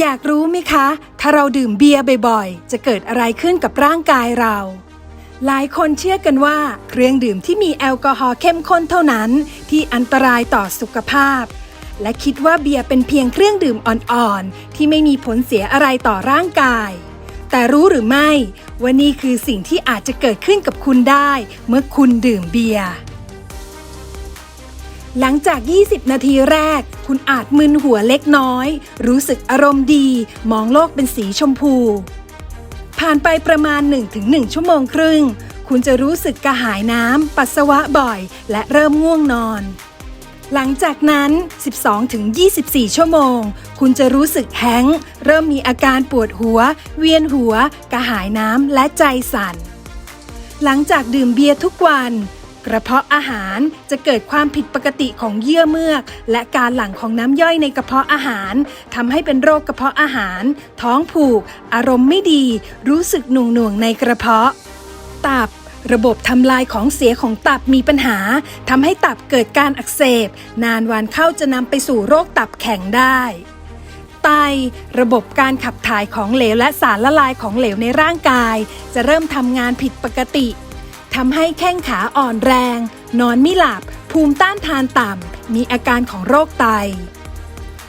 อยากรู้ไหมคะ ถ้าเราดื่มเบียร์บ่อยๆ จะเกิดอะไรขึ้นกับร่างกายเรา หลายคนเชื่อกันว่า เครื่องดื่มที่มีแอลกอฮอล์เข้มข้นเท่านั้น ที่อันตรายต่อสุขภาพ และคิดว่าเบียร์เป็นเพียงเครื่องดื่มอ่อนๆ ที่ไม่มีผลเสียอะไรต่อร่างกาย แต่รู้หรือไม่ว่านี่คือสิ่งที่อาจจะเกิดขึ้นกับคุณได้ เมื่อคุณดื่มเบียร์ หลังจาก 20 นาทีแรก คุณอาจมึนหัวเล็กน้อย รู้สึกอารมณ์ดี มองโลกเป็นสีชมพู ผ่านไปประมาณ 1-1 ชั่วโมงครึ่ง คุณจะรู้สึกกระหายน้ำ ปัสสาวะบ่อย และเริ่มง่วงนอน หลังจากนั้น 12-24 ชั่วโมง คุณจะรู้สึกแห้งเริ่มมีอาการปวดหัว เวียนหัว กระหายน้ำ และใจสั่น หลังจากดื่มเบียร์ทุกวัน กระเพาะอาหารจะเกิดความผิดปกติของเยื่อเมือก และการหลั่งของน้ำย่อยในกระเพาะอาหารทำให้เป็นโรคกระเพาะอาหาร ท้องผูก อารมณ์ไม่ดี รู้สึกหน่วงหน่วงๆในกระเพาะ ตับระบบทำลายของเสียของตับมีปัญหาทำให้ตับเกิดการอักเสบ นานวันเข้าจะนำไปสู่โรคตับแข็งได้ไตระบบการขับถ่ายของเหลวและสารละลายของเหลวในร่างกาย จะเริ่มทำงานผิดปกติ ทำให้แข้งขาอ่อนแรง นอนไม่หลับ ภูมิต้านทานต่ำ มีอาการของโรคไต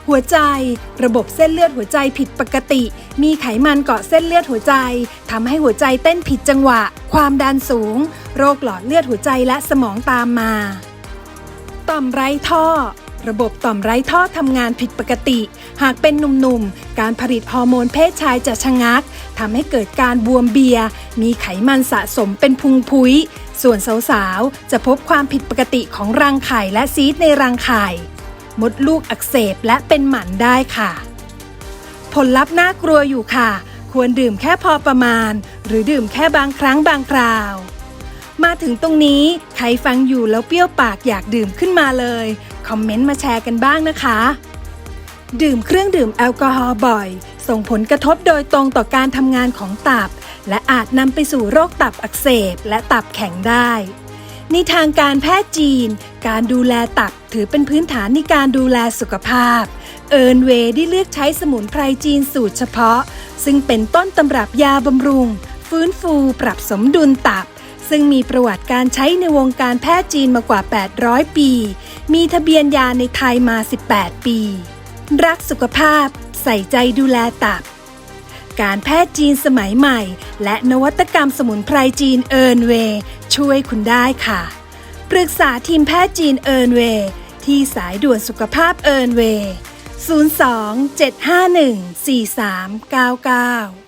หัวใจ ระบบเส้นเลือดหัวใจผิดปกติ มีไขมันเกาะเส้นเลือดหัวใจทำให้หัวใจเต้นผิดจังหวะ ความดันสูง โรคหลอดเลือดหัวใจและสมองตามมา ต่อมไร้ท่อ ระบบต่อมไร้ท่อทำงานผิดปกติ หากเป็นหนุ่มๆ การผลิตฮอร์โมนเพศชายจะชะงักทำให้เกิดการบวมเบียร์มีไขมันสะสมเป็นพุงพุ้ย ส่วนสาวๆ จะพบความผิดปกติของรังไข่และซีสต์ในรังไข่ มดลูกอักเสบและเป็นหมันได้ค่ะ ผลลัพธ์น่ากลัวอยู่ค่ะ ควรดื่มแค่พอประมาณ หรือดื่มแค่บางครั้งบางคราว มาถึงตรงนี้ใครฟังอยู่แล้วเปรี้ยวปากอยากดื่มขึ้นมาเลย คอมเมนต์มาแชร์กันบ้างนะคะ ดื่มเครื่องดื่มแอลกอฮอล์บ่อย ส่งผลกระทบโดยตรงต่อการทำงานของตับ และอาจนำไปสู่โรคตับอักเสบและตับแข็งได้ในทางการแพทย์จีน การดูแลตับถือเป็นพื้นฐานในการดูแลสุขภาพ เอิร์นเวย์ได้เลือกใช้สมุนไพรจีนสูตรเฉพาะ ซึ่งเป็นต้นตำรับยาบำรุง ฟื้นฟูปรับสมดุลตับ ซึ่งมีประวัติการใช้ในวงการแพทย์จีนมากว่า 800 ปี มีทะเบียนยาในไทยมา 18 ปี รักสุขภาพ ใส่ใจดูแลตับ การแพทย์จีนสมัยใหม่ และนวัตกรรมสมุนไพรจีนเอิร์นเวย์ช่วยคุณได้ค่ะ ปรึกษาทีมแพทย์จีนเอิร์นเวย์ที่สายด่วนสุขภาพเอิร์นเวย์02 751 4399